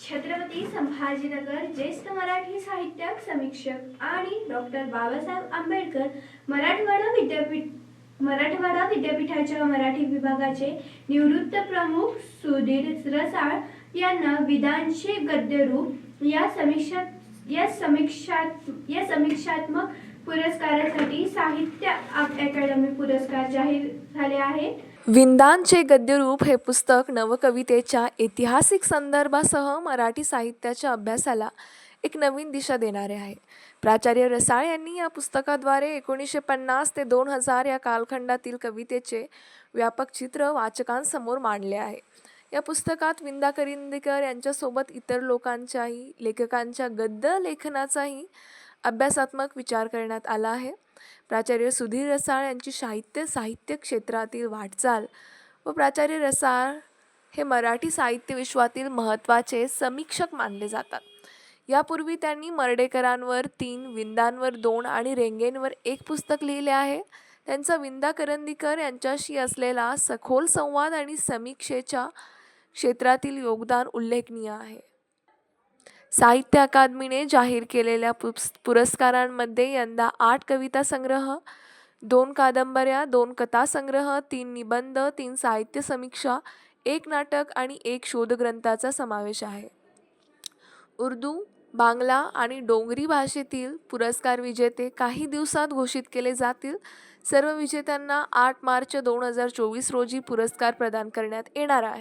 छत्रपती संभाजीनगर ज्येष्ठ मराठी साहित्यक समीक्षक आणि डॉक्टर बाबासाहेब आंबेडकर मराठवाडा विद्यापीठ मराठवाडा विद्यापीठाच्या मराठी विभागाचे निवृत्त प्रमुख सुधीर रसाळ यांना विधानचे गद्यरूप या समीक्षा या समीक्षात या समीक्षात्मक पुरस्कारासाठी साहित्य अकादमी पुरस्कार जाहीर झाले आहेत. विंदांचे गद्यरूप हे पुस्तक नवकवितेच्या ऐतिहासिक संदर्भासह मराठी साहित्याच्या अभ्यासाला एक नवीन दिशा देणारे आहे. प्राचार्य रसाळ यांनी या पुस्तकाद्वारे एकोणीसशे पन्नास ते दोन हजार या कालखंडातील कवितेचे व्यापक चित्र वाचकांसमोर मांडले आहे. या पुस्तकात विंदा करिंदेकर यांच्यासोबत इतर लोकांच्याही लेखकांच्या गद्य लेखनाचाही अभ्यासात्मक विचार करण्यात आला आहे. प्राचार्य सुधीर रसाळ यांची साहित्य साहित्य क्षेत्रातील वाटचाल व प्राचार्य रसाळ हे मराठी साहित्य विश्वातील महत्त्वाचे समीक्षक मानले जातात. यापूर्वी त्यांनी मर्डेकरांवर तीन विंदांवर दोन आणि रेंगेंवर एक पुस्तक लिहिले आहे. त्यांचा विंदा करंदीकर यांच्याशी असलेला सखोल संवाद आणि समीक्षेच्या क्षेत्रातील योगदान उल्लेखनीय आहे. साहित्य अकादमीने जाहीर केलेल्या पुस पुरस्कारांमध्ये यंदा आठ कविता संग्रह दोन कादंबऱ्या दोन कथासंग्रह तीन निबंध तीन साहित्य समीक्षा एक नाटक आणि एक शोधग्रंथाचा समावेश आहे. उर्दू बांगला आणि डोंगरी भाषेतील पुरस्कार विजेते काही दिवसात घोषित केले जातील. सर्व विजेत्यांना आठ मार्च दोन हजार चोवीस रोजी पुरस्कार प्रदान करण्यात येणार आहे.